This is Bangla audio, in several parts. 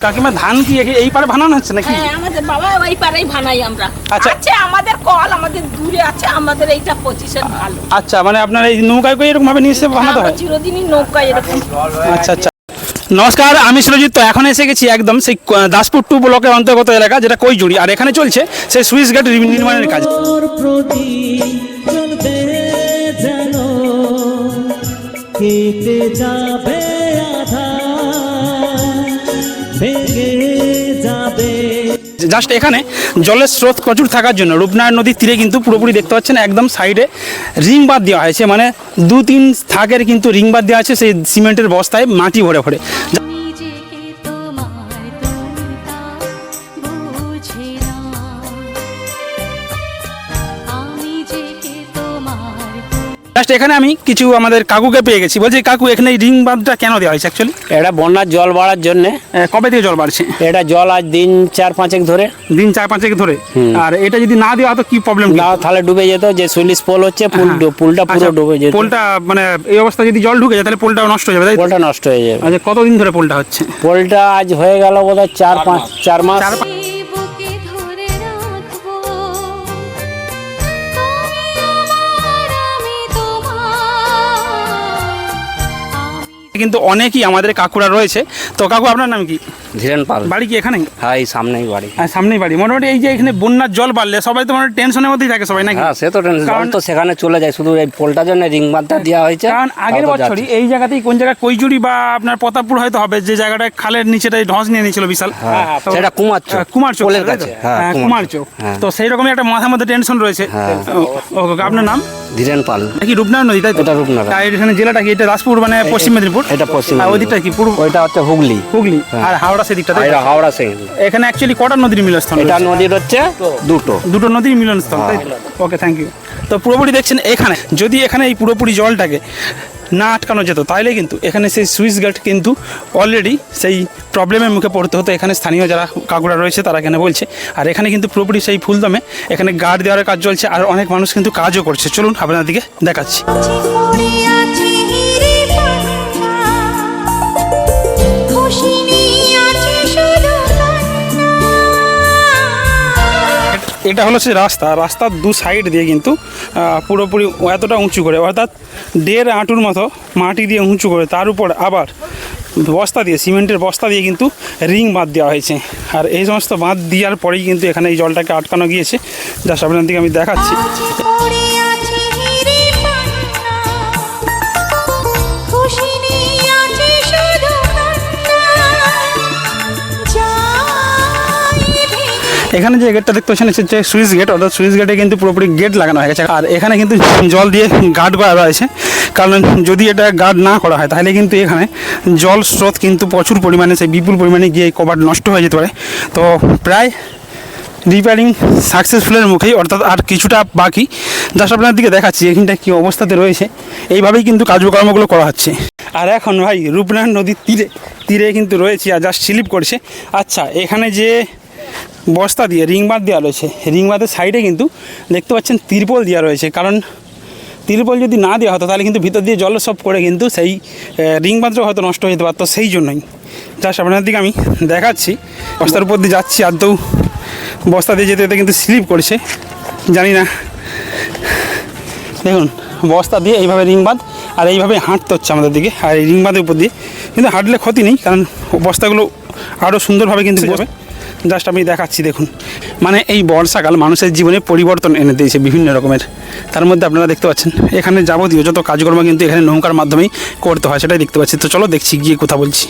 কাকিমা ধান কি এই পারে বানানো হচ্ছে নাকি? হ্যাঁ আমাদের বাবা ওই পারেই বানাই আমরা। আচ্ছা। আছে আমাদের কল আমাদের দূরে আছে আমাদের এইটা পজিশন ভালো। আচ্ছা মানে আপনার এই নৌকায় করে এরকম ভাবে নিয়ে এসে বানাতে আমরা হয়? চিরদিনই নৌকা এরকম। আচ্ছা আচ্ছা। নমস্কার আমি সুরজিৎ তো এখন এসে গেছি একদম সেই দাসপুর টু ব্লকের অন্তর্গত এলাকা যেটা কৈজুড়ি। আর এখানে চলছে সেই সুইচ গেট নির্মাণের কাজ। কেটে যাবে জাস্ট এখানে জলের স্রোত প্রচুর থাকার জন্য রূপনারায়ণ নদীর তীরে কিন্তু পুরোপুরি দেখতে পাচ্ছেন একদম সাইডে রিং বাদ দেওয়া হয়েছে। মানে দু তিন থাকের কিন্তু রিং বাদ দেওয়া আছে সেই সিমেন্টের বস্তায় মাটি ভরে ভরে। জাস্ট এখানে আমি কিছু আমাদের কাকুকে পেয়ে গেছি। বলছি কাকু এখানে এই রিং বাঁধটা কেন দেওয়া হয়েছে অ্যাকচুয়ালি এটা বন্যার জল বাড়ার জন্য। কবে থেকে জল বাড়ছে? এটা জল আজ দিন চার পাঁচেক ধরে। দিন চার পাঁচেক ধরে? আর এটা যদি না দেওয়া হতো কি প্রবলেম না তাহলে ডুবে যেত যে সুইলিশ পোল হচ্ছে পুল পুলটা পুরো ডুবে যেত। হ্যাঁ। আচ্ছা, পোলটা মানে এই অবস্থা যদি জল ঢুকে যায় তাহলে পোলটাও নষ্ট হয়ে যাবে পোলটা নষ্ট হয়ে যাবে। আচ্ছা কতদিন ধরে পোলটা হচ্ছে? পোলটা আজ হয়ে গেল বোধহয় চার পাঁচ চার মাস। কিন্তু অনেকই আমাদের কাকুরা রয়েছে। তো কাকু আপনার নাম কি? ধীরেন পাল। বাড়ি কি এখানে হ্যাঁ এই সামনেই বাড়ি। আর সামনেই বাড়ি। মোটামুটি এই যে এখানে বন্যার জল বাড়লে সবাই তো মানে টেনশনের মধ্যেই থাকে সবাই নাকি? হ্যাঁ সে তো টেনশন জল তো সেখানে চলে যায় শুধু এই পোলটার জন্য রিং বাঁধটা দেওয়া হয়েছে কারণ আগের বছরই এই জায়গাতেই কোন জায়গায় কৈজুড়ি বা আপনার প্রতাপপুর হয়তো হবে যে জায়গাটা খালের নিচেটাই ধস নিয়ে নিয়েছিল বিশাল। হ্যাঁ, তো- সেটা কুমার। হ্যাঁ, কুমার চোখ? কাছে, হ্যাঁ, হ্যাঁ, কুমার চোখ হ্যাঁ। তো সেই রকমই একটা মাথার মধ্যে টেনশন রয়েছে। হ্যাঁ। আপনার নাম? ধীরেন পাল। কি রূপনারায়ণ নদী তাই তো? এটা রূপনারায়ণ। এখানে জেলাটা কি? এটা দাসপুর মানে পশ্চিম মেদিনীপুর? এটা পশ্চিম আর ওই দিকটা কি পূর্ব ওইটা হচ্ছে হুগলি। হুগলি। আর হাওড়া সেদিকটা? এটা হাওড়া সিং। এখানে অ্যাকচুয়ালি কটা নদীর মিলনস্থল এটা নদীর হচ্ছে দুটো। দুটো নদীর মিলনস্থল তাই ওকে থ্যাংক ইউ তো পুরোপুরি দেখছেন এখানে যদি এখানে এই পুরোপুরি জলটাকে না আটকানো যেত তাহলে কিন্তু এখানে সেই সুইচ গেট কিন্তু অলরেডি সেই প্রবলেমের মুখে পড়তে হতো। এখানে স্থানীয় যারা কাকুরা রয়েছে তারা এখানে বলছে। আর এখানে কিন্তু পুরোপুরি সেই ফুলদমে এখানে গার্ড দেওয়ার কাজ চলছে আর অনেক মানুষ কিন্তু কাজও করছে। চলুন আপনার দিকে দেখাচ্ছি। এটা হলো সে রাস্তা, রাস্তার দু সাইড দিয়ে কিন্তু পুরোপুরি এতটা উঁচু করে, অর্থাৎ দেড় আঁটুর মতো মাটি দিয়ে উঁচু করে, তার উপর আবার বস্তা দিয়ে, সিমেন্টের বস্তা দিয়ে কিন্তু রিং বাঁধ দেওয়া হয়েছে। আর এই সমস্ত বাঁধ দেওয়ার পরেই কিন্তু এখানে এই জলটাকে আটকানো গিয়েছে। যা সামনের দিকে আমি দেখাচ্ছি। এখানে যে গেটটা দেখতে পাচ্ছেন হচ্ছে সুইচ গেট অর্থাৎ সুইচ গেটে কিন্তু পুরোপুরি গেট লাগানো হয়ে গেছে। আর এখানে কিন্তু জল দিয়ে গার্ড করা রয়েছে কারণ যদি এটা গার্ড না করা হয়, তাহলে কিন্তু এখানে জল স্রোত কিন্তু প্রচুর পরিমাণে, সেই বিপুল পরিমাণে গিয়ে কভার নষ্ট হয়ে যেতে পারে। তো প্রায় রিপেয়ারিং সাকসেসফুলের মুখেই, অর্থাৎ আর কিছুটা বাকি। জাস্ট আপনার দিকে দেখাচ্ছি এখানটা কী অবস্থাতে রয়েছে। এইভাবেই কিন্তু কার্যকর্মগুলো করা হচ্ছে। আর এখন ভাই রূপনারায়ণ নদীর তীরে তীরে কিন্তু রয়েছে আর জাস্ট স্লিপ করছে। আচ্ছা এখানে যে বস্তা দিয়ে রিং বাঁধ দেওয়া রয়েছে। রিং বাঁধের সাইডে কিন্তু দেখতে পাচ্ছেন তিরপল দেওয়া রয়েছে। কারণ তিরপল যদি না দেওয়া হতো তাহলে কিন্তু ভিতর দিয়ে জল সব করে কিন্তু সেই রিং বাঁধটাও হয়তো নষ্ট হয়ে যেতে পারতো। সেই জন্যই। জাস্ট আপনার দিকে আমি দেখাচ্ছি। বস্তার উপর দিয়ে যাচ্ছি। আদৌ বস্তা দিয়ে যেতে যেতে কিন্তু স্লিপ করছে। জানি না। দেখুন বস্তা দিয়ে এইভাবে রিং বাঁধ আর এইভাবে হাঁটতে হচ্ছে আমাদের দিকে। আর এই রিং বাঁধের উপর দিয়ে। কিন্তু হাঁটলে ক্ষতি নেই কারণ বস্তাগুলো আরও সুন্দরভাবে কিন্তু যাবে। জাস্ট আমি দেখাচ্ছি, দেখুন। মানে এই বর্ষাকাল মানুষের জীবনে পরিবর্তন এনে দিয়েছে বিভিন্ন রকমের। তার মধ্যে আপনারা দেখতে পাচ্ছেন, এখানে যাবতীয় যত কাজকর্ম কিন্তু এখানে নৌকার মাধ্যমেই করতে হয়, সেটাই দেখতে পাচ্ছি। তো চলো দেখছি, গিয়ে কথা বলছি।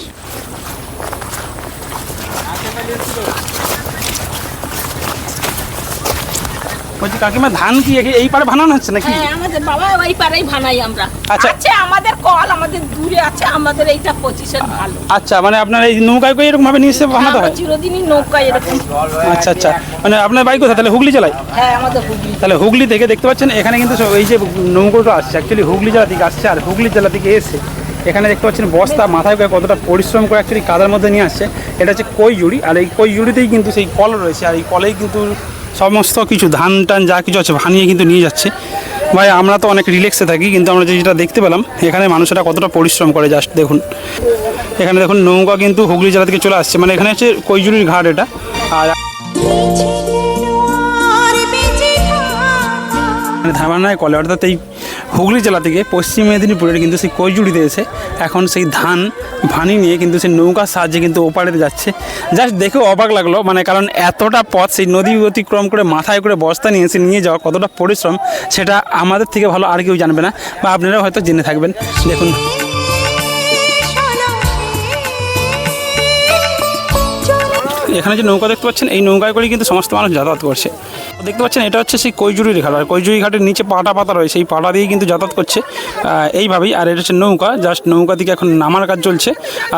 বলছি কাকিমা ধান কি এই পারে বানানো হচ্ছে নাকি? হ্যাঁ আমাদের বাবা ওই পারেই বানাই আমরা। আচ্ছা। আমাদের কল আমাদের দূরে আছে আমাদের এইটা পজিশন ভালো। আচ্ছা মানে আপনার এই নৌকায় করে এরকম ভাবে নিয়ে এসে বানাতে আমরা হয়? চিরদিনই নৌকা এরকম। আচ্ছা আচ্ছা। মানে আপনার বাড়ি কোথায়? তাহলে হুগলি জেলায়? হ্যাঁ আমাদের হুগলি। তাহলে হুগলি থেকে দেখতে পাচ্ছেন এখানে কিন্তু এই যে নৌকোটা আসছে অ্যাকচুয়ালি হুগলি জেলা থেকে আসছে আর হুগলি জেলা থেকে এসে এখানে দেখতে পাচ্ছেন বস্তা মাথায় করে কতটা পরিশ্রম করে অ্যাকচুয়ালি কাদার মধ্যে নিয়ে আসছে। এটা হচ্ছে কই জুড়ি আর এই কই জুড়িতেই কিন্তু সেই কল রয়েছে আর এই কলেই কিন্তু সমস্ত কিছু ধান টান যা কিছু আছে ভানিয়ে কিন্তু নিয়ে যাচ্ছে। ভাই আমরা তো অনেক রিল্যাক্সে থাকি কিন্তু আমরা যেটা দেখতে পেলাম এখানে মানুষেরা কতটা পরিশ্রম করে জাস্ট দেখুন। এখানে দেখুন নৌকা কিন্তু হুগলি জেলা থেকে চলে আসছে মানে এখানে হচ্ছে কৈজুরির ঘাট এটা। আর মানে ধামানায় কলে অর্থাৎ এই হুগলি জেলা থেকে পশ্চিম মেদিনীপুরের কিন্তু সেই কৈজুড়িতে এসে এখন সেই ধান ভানি নিয়ে কিন্তু সেই নৌকার সাহায্যে কিন্তু ওপারেতে যাচ্ছে। জাস্ট দেখেও অবাক লাগল মানে কারণ এতটা পথ সেই নদী অতিক্রম করে মাথায় করে বস্তা নিয়ে এসে নিয়ে যাওয়া কতটা পরিশ্রম, সেটা আমাদের থেকে ভালো আর কেউ জানবে না বা আপনারাও হয়তো জেনে থাকবেন। দেখুন। এখানে যে নৌকা দেখতে পাচ্ছেন, এই নৌকায় করে কিন্তু সমস্ত মানুষ যাতায়াত করছে। দেখতে পাচ্ছেন, এটা হচ্ছে সেই কৈজুরির ঘাট। আর কৈজুরি ঘাটের নিচে পাটা পাতা রয়েছে। এই পাটা দিয়ে কিন্তু যাতায়াত করছে এইভাবেই। আর এটা হচ্ছে নৌকা। জাস্ট নৌকা দিকে এখন নামার কাজ চলছে।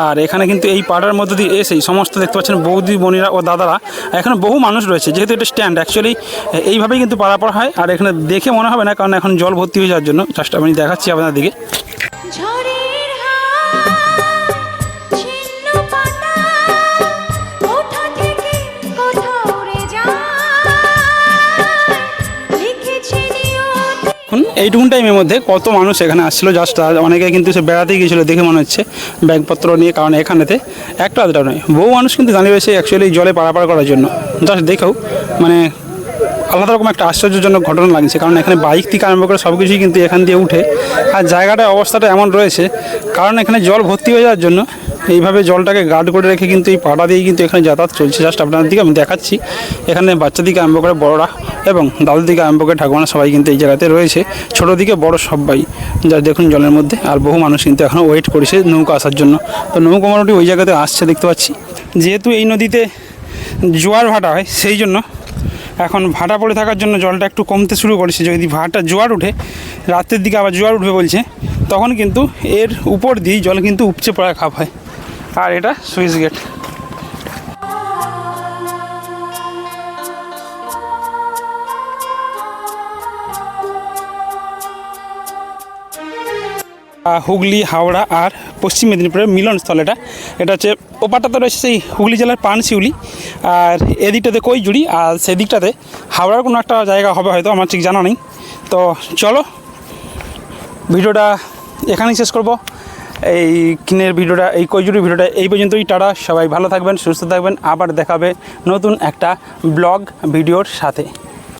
আর এখানে কিন্তু এই পাটার মধ্যে দিয়ে এসেই সমস্ত দেখতে পাচ্ছেন বৌদি, বোনেরা ও দাদারা। এখানে বহু মানুষ রয়েছে, যেহেতু এটা স্ট্যান্ড অ্যাকচুয়ালি এইভাবেই কিন্তু পারাপার হয়। আর এখানে দেখে মনে হবে না, কারণ এখন জল ভর্তি হয়ে যাওয়ার জন্য। জাস্ট আমি দেখাচ্ছি আপনাদের দিকে। এইটুকুন টাইমের মধ্যে কত মানুষ এখানে আসছিল? জাস্ট অনেকে কিন্তু সে বেড়াতে গিয়েছিল দেখে মনে হচ্ছে ব্যাগপত্র নিয়ে, কারণ এখানেতে একটা আধটা নয়। বহু মানুষ কিন্তু দাঁড়িয়ে রয়েছে অ্যাকচুয়ালি জলে পারাপার করার জন্য। জাস্ট দেখেও মানে আলাদা রকম একটা আশ্চর্যজনক ঘটনা লাগছে, কারণ এখানে বাইক থেকে আরম্ভ করে সব কিছুই কিন্তু এখান দিয়ে উঠে। আর জায়গাটার অবস্থাটা এমন রয়েছে, কারণ এখানে জল ভর্তি হয়ে যাওয়ার জন্য এইভাবে জলটাকে গার্ড করে রেখে কিন্তু এই পাড়া দিয়েই কিন্তু এখানে যাতায়াত চলছে। জাস্ট আপনাদের দিকে আমি দেখাচ্ছি। এখানে বাচ্চা দিকে আরম্ভ করে বড়রা এবং দাদু দিকে আরম্ভ করে ঠাকুমারা সবাই কিন্তু এই জায়গাতে রয়েছে। ছোটো দিকে বড় সবাই। যা দেখুন জলের মধ্যে। আর বহু মানুষ কিন্তু এখনও ওয়েট করেছে নৌকা আসার জন্য। তো নৌকা মোটামুটি ওই জায়গাতে আসছে, দেখতে পাচ্ছি। যেহেতু এই নদীতে জোয়ার ভাটা হয়, সেই জন্য এখন ভাটা পড়ে থাকার জন্য জলটা একটু কমতে শুরু করেছে। যদি ভাটা জোয়ার উঠে, রাতের দিকে আবার জোয়ার উঠবে বলছে, তখন কিন্তু এর উপর দিয়েই জল কিন্তু উপচে পড়া খাপ হয়। আর এটা সুইচ গেট। হুগলি, হাওড়া আর পশ্চিম মেদিনীপুরের মিলনস্থল এটা। এটা হচ্ছে ওপারটাতে রয়েছে সেই হুগলি জেলার পানশিউলি। আর এদিকটাতে কৈজুড়ি, আর সেদিকটাতে হাওড়ার কোনো একটা জায়গা হবে হয়তো, আমার ঠিক জানা নেই। তো চলো, ভিডিওটা এখানেই শেষ করব। এই কিনের ভিডিওটা, এই কৈজুরি ভিডিওটা এই পর্যন্তই, টাটা, সবাই ভালো থাকবেন, সুস্থ থাকবেন, আবার দেখাবে নতুন একটা ব্লগ, ভিডিওর সাথে।